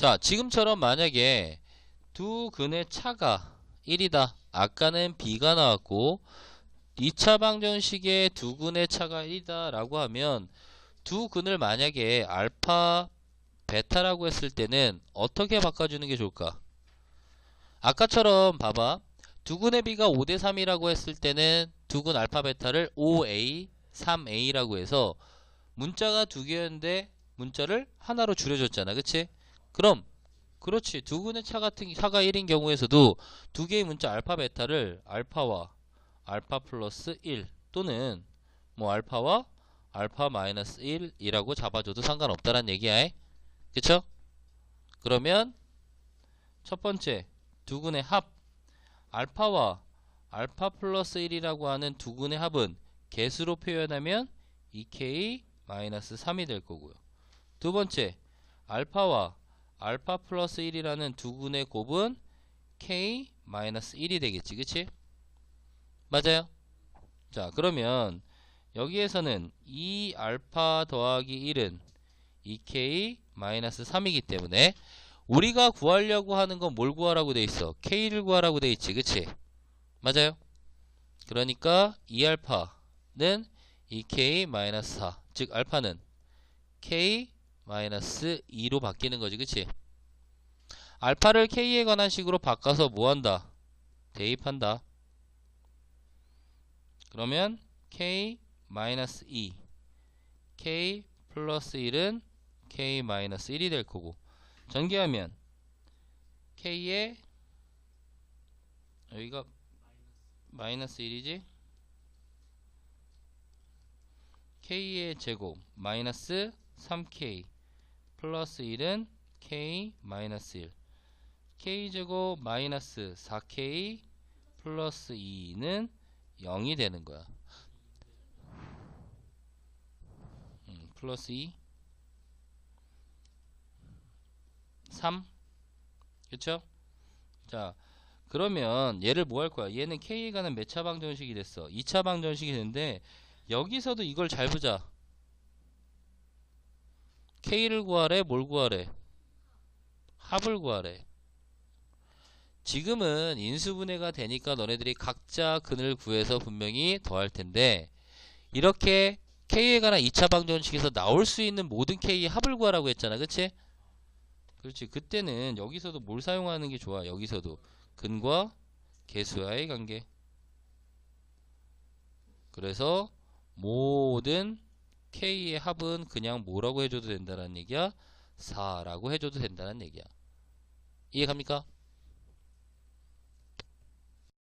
자, 지금처럼 만약에 두 근의 차가 1이다. 아까는 B가 나왔고 2차 방정식의 두 근의 차가 1이다 라고 하면 두 근을 만약에 알파, 베타라고 했을 때는 어떻게 바꿔주는 게 좋을까? 아까처럼 봐봐. 두 근의 B가 5대 3이라고 했을 때는 두 근 알파, 베타를 5A, 3A라고 해서 문자가 두 개였는데 문자를 하나로 줄여줬잖아. 그치? 그럼 그렇지. 두 근의 차 같은 차가 1인 경우에서도 두 개의 문자 알파 베타를 알파와 알파 플러스 1 또는 뭐 알파와 알파 마이너스 1이라고 잡아줘도 상관없다란 얘기야. 그쵸? 그러면 첫 번째 두 근의 합 알파와 알파 플러스 1이라고 하는 두 근의 합은 개수로 표현하면 2k 마이너스 3이 될 거고요. 두 번째 알파와 알파 플러스 1이라는 두 근의 곱은 k 마이너스 1이 되겠지 그치? 맞아요? 자 그러면 여기에서는 2 알파 더하기 1은 2k 마이너스 3이기 때문에 우리가 구하려고 하는 건 뭘 구하라고 돼 있어? k를 구하라고 돼 있지 그치? 맞아요? 그러니까 2알파는 2k 마이너스 4즉 알파는 k 마이너스 2로 바뀌는 거지 그치? 알파를 k에 관한 식으로 바꿔서 뭐한다? 대입한다. 그러면 k 마이너스 2 k 플러스 1은 k 마이너스 1이 될 거고. 전개하면 k에 여기가 마이너스 1이지? K의 제곱 마이너스 3k 플러스 1은 k 마이너스 1 k제곱 마이너스 4k 플러스 2는 0이 되는 거야. 음, 플러스 2 3 그쵸? 자 그러면 얘를 뭐 할 거야? 얘는 k에 관한 몇차 방정식이 됐어. 2차 방정식이 됐는데 여기서도 이걸 잘 보자 K를 구하래 뭘 구하래? 합을 구하래. 지금은 인수분해가 되니까 너네들이 각자 근을 구해서 분명히 더할 텐데 이렇게 K에 관한 2차 방정식에서 나올 수 있는 모든 K의 합을 구하라고 했잖아 그치? 그렇지. 그때는 여기서도 뭘 사용하는 게 좋아? 여기서도. 근과 개수와의 관계. 그래서 모든 K의 합은 그냥 뭐라고 해줘도 된다는 얘기야? 4라고 해줘도 된다는 얘기야. 이해 갑니까?